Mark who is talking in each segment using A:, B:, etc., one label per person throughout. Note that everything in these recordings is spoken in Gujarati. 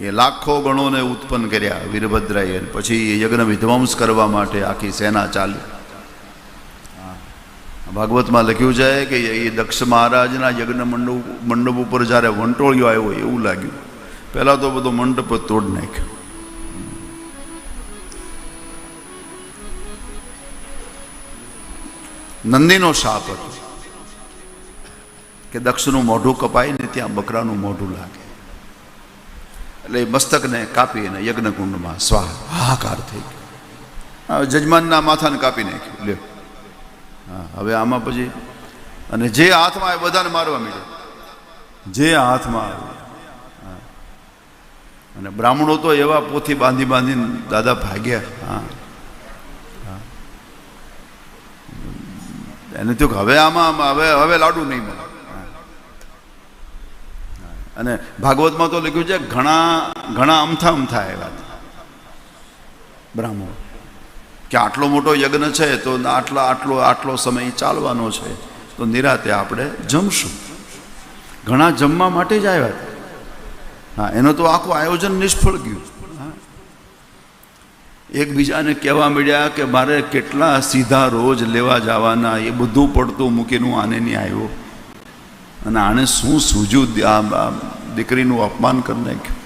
A: એ લાખો ગણોને ઉત્પન્ન કર્યા વીરભદ્રાએ. પછી એ યજ્ઞ વિધ્વંસ કરવા માટે આખી સેના ચાલી. ભાગવતમાં લખ્યું છે કે એ દક્ષ મહારાજના યજ્ઞ મંડપ મંડપ ઉપર જ્યારે વંટોળિયો આવ્યો, એવું લાગ્યું. પહેલાં તો બધો મંડપ તોડ નાખ્યો. નંદીનો શાપ હતો. કે દક્ષનું મોઢું કપાય ને ત્યાં બકરાનું મોઢું લાગે. એટલે મસ્તકને કાપીને યજ્ઞકુંડમાં સ્વાહ, હાહાકાર થઈ ગયો. જજમાનના માથાને કાપી નાખ્યું. લ્યો. હા, હવે આમાં પછી, અને જે હાથમાં આવે બધાને મારવા માંડ્યો. જે હાથમાં આવે. અને બ્રાહ્મણો તો એવા પોથી બાંધી બાંધીને દાદા ભાગ્યા. હા. એને થયું કે હવે આમાં, હવે હવે લાડુ નહીં મળે. અને ભાગવતમાં તો લખ્યું છે, ઘણા ઘણા અમથા અમથા આવ્યા બ્રાહ્મણ, કે આટલો મોટો યજ્ઞ છે, તો આટલા, આટલો આટલો સમય ચાલવાનો છે, તો નિરાતે આપણે જમશું. ઘણા જમવા માટે જ આવ્યા હા, એનો તો આખું આયોજન નિષ્ફળ ગયું. એકબીજાને કહેવા મળ્યા કે, મારે કેટલા સીધા રોજ લેવા જવાના, એ બધું પડતું મૂકીને આને નહીં આવ્યો. અને આણે શું સૂજ્યું? આ દીકરીનું અપમાન કરી નાખ્યું.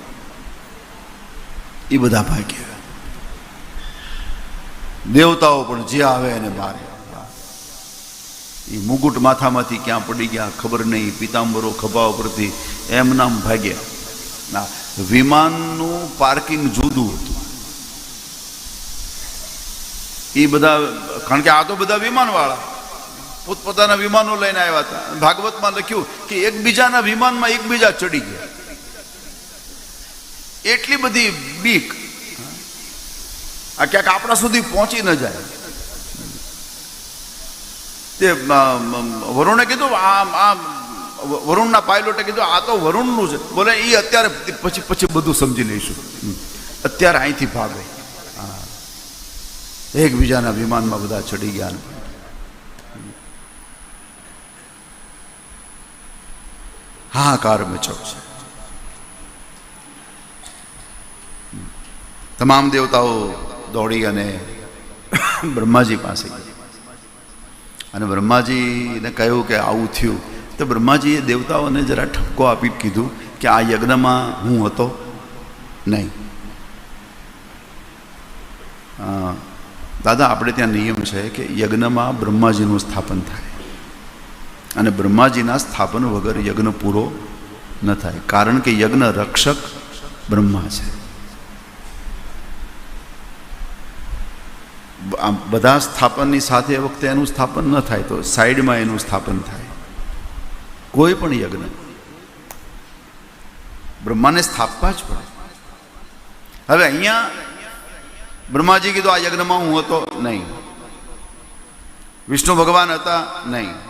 A: એ બધા ભાગ્યા. દેવતાઓ પણ જે આવે એને મારે. એ મુગુટ માથામાંથી ક્યાં પડી ગયા ખબર નહીં. પિતાંબરો ખભા ઉપરથી એમ નામ ભાગ્યા. ના, વિમાનનું પાર્કિંગ જુદું હતું. એ બધા, કારણ કે આ તો બધા વિમાનવાળા. પોતપોતાના વિમાનો લઈને આવ્યા હતા. ભાગવતમાં લખ્યું કે એકબીજાના વિમાનમાં એકબીજા ચડી ગયા. એટલી બધી બીક. આ ક્યાંક આપણા સુધી પહોંચી ન જાય. તે વરુણે કીધું આ આ વરુણના પાયલોટે કીધું, આ તો વરુણનું છે. બોલે એ અત્યારે પછી પછી બધું સમજી લઈશું. અત્યારે અહીંથી ભાગે. એકબીજાના વિમાનમાં બધા ચડી ગયા. હાહાકાર મચ્યો છે. તમામ દેવતાઓ દોડી અને બ્રહ્માજી પાસે અને બ્રહ્માજીને કહ્યું કે આવું થયું. તો બ્રહ્માજીએ દેવતાઓને જરા ઠપકો આપી કીધું કે આ યજ્ઞમાં હું હતો નહીં. દાદા, આપણે ત્યાં નિયમ છે કે યજ્ઞમાં બ્રહ્માજીનું સ્થાપન થાય. અને બ્રહ્માજીના સ્થાપન વગર યજ્ઞ પૂરો ન થાય. કારણ કે યજ્ઞ રક્ષક બ્રહ્મા છે. બધા સ્થાપનની સાથે વખતે એનું સ્થાપન ન થાય તો સાઈડમાં એનું સ્થાપન થાય. કોઈ પણ યજ્ઞ. બ્રહ્માને સ્થાપવા જ પડે. હવે અહીંયા બ્રહ્માજી કીધું, આ યજ્ઞમાં હું હતો નહીં. વિષ્ણુ ભગવાન હતા નહીં.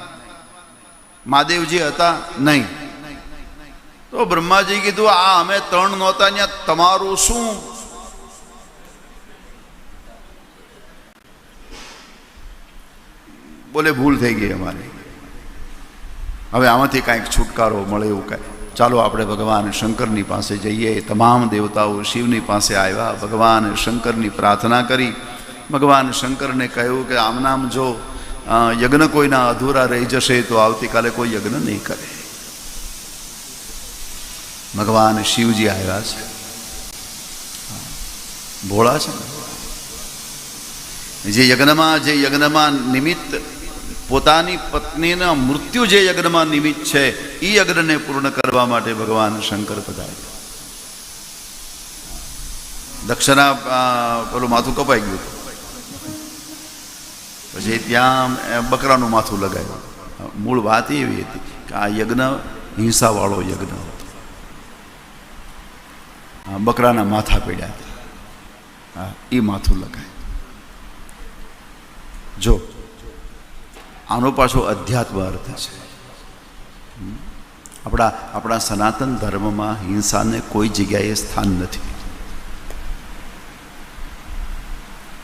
A: મહાદેવજી હતા નહીં. તો બ્રહ્માજી કીધું, આ અમે ત્રણ નહોતા ત્યાં તમારું શું? બોલે, ભૂલ થઈ ગઈ અમારી. હવે આમાંથી કાંઈક છુટકારો મળે એવું કાંઈ. ચાલો આપણે ભગવાન શંકરની પાસે જઈએ. તમામ દેવતાઓ શિવની પાસે આવ્યા. ભગવાન શંકરની પ્રાર્થના કરી. ભગવાન શંકરને કહ્યું કે, આમ નામ જો યજ્ઞ કોઈના અધૂરા રહી જશે તો આવતીકાલે કોઈ યજ્ઞ નહીં કરે ભગવાન શિવજી આવ્યા છે ભોળા છે જે યજ્ઞમાં જે યજ્ઞમાં નિમિત્ત પોતાની પત્નીના મૃત્યુ જે યજ્ઞમાં નિમિત્ત છે એ યજ્ઞને પૂર્ણ કરવા માટે ભગવાન શંકર પધાર્યા દક્ષના પેલું માથું કપાઈ ગયું. પછી ત્યાં બકરાનું માથું લગાવ્યું. મૂળ વાત એવી હતી કે આ યજ્ઞ હિંસાવાળો યજ્ઞ હતો. બકરાના માથા પીડ્યા હતા. એ માથું લગાય જો, આનો પાછો અધ્યાત્મ અર્થ છે. આપણા આપણા સનાતન ધર્મમાં હિંસાને કોઈ જગ્યાએ સ્થાન નથી.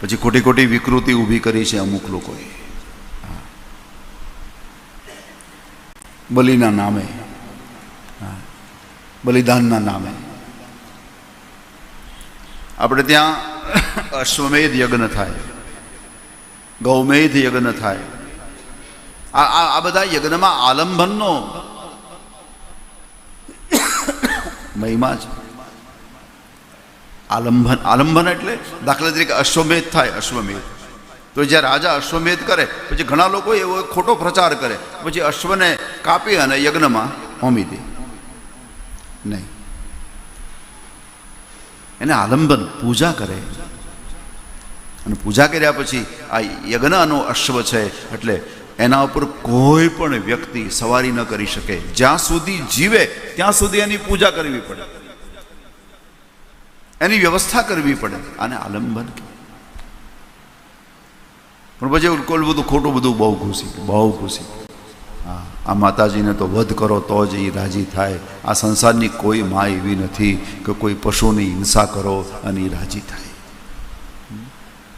A: પછી ખોટી ખોટી વિકૃતિ ઊભી કરી છે અમુક લોકોએ. બલિના નામે. બલિદાનના નામે આપણે ત્યાં અશ્વમેધ યજ્ઞ થાય ગૌમેધ યજ્ઞ થાય આ આ બધા યજ્ઞમાં આલંબનનો મહિમા છે આલંબન આલંબન એટલે દાખલા તરીકે અશ્વમેધ થાય, અશ્વમેધ. તો જ્યાં રાજા અશ્વમેધ કરે, પછી ઘણા લોકો એવો ખોટો પ્રચાર કરે, પછી અશ્વને કાપી અને યજ્ઞમાં હોમી દે. નહીં. એને આલંબન, પૂજા કરે. અને પૂજા કર્યા પછી આ યજ્ઞનો અશ્વ છે, એટલે એના ઉપર કોઈ પણ વ્યક્તિ સવારી ન કરી શકે. જ્યાં સુધી જીવે, ત્યાં સુધી એની પૂજા કરવી પડે. એની વ્યવસ્થા કરવી પડે. આને આલંબન પણ પછી કોઈ બધું ખોટું બધું બહુ ઘૂસી બહુ ઘૂસી હા, આ માતાજીને તો વધ કરો તો જ એ રાજી થાય. આ સંસારની કોઈ માં એવી નથી કે કોઈ પશુની હિંસા કરો અને એ રાજી થાય.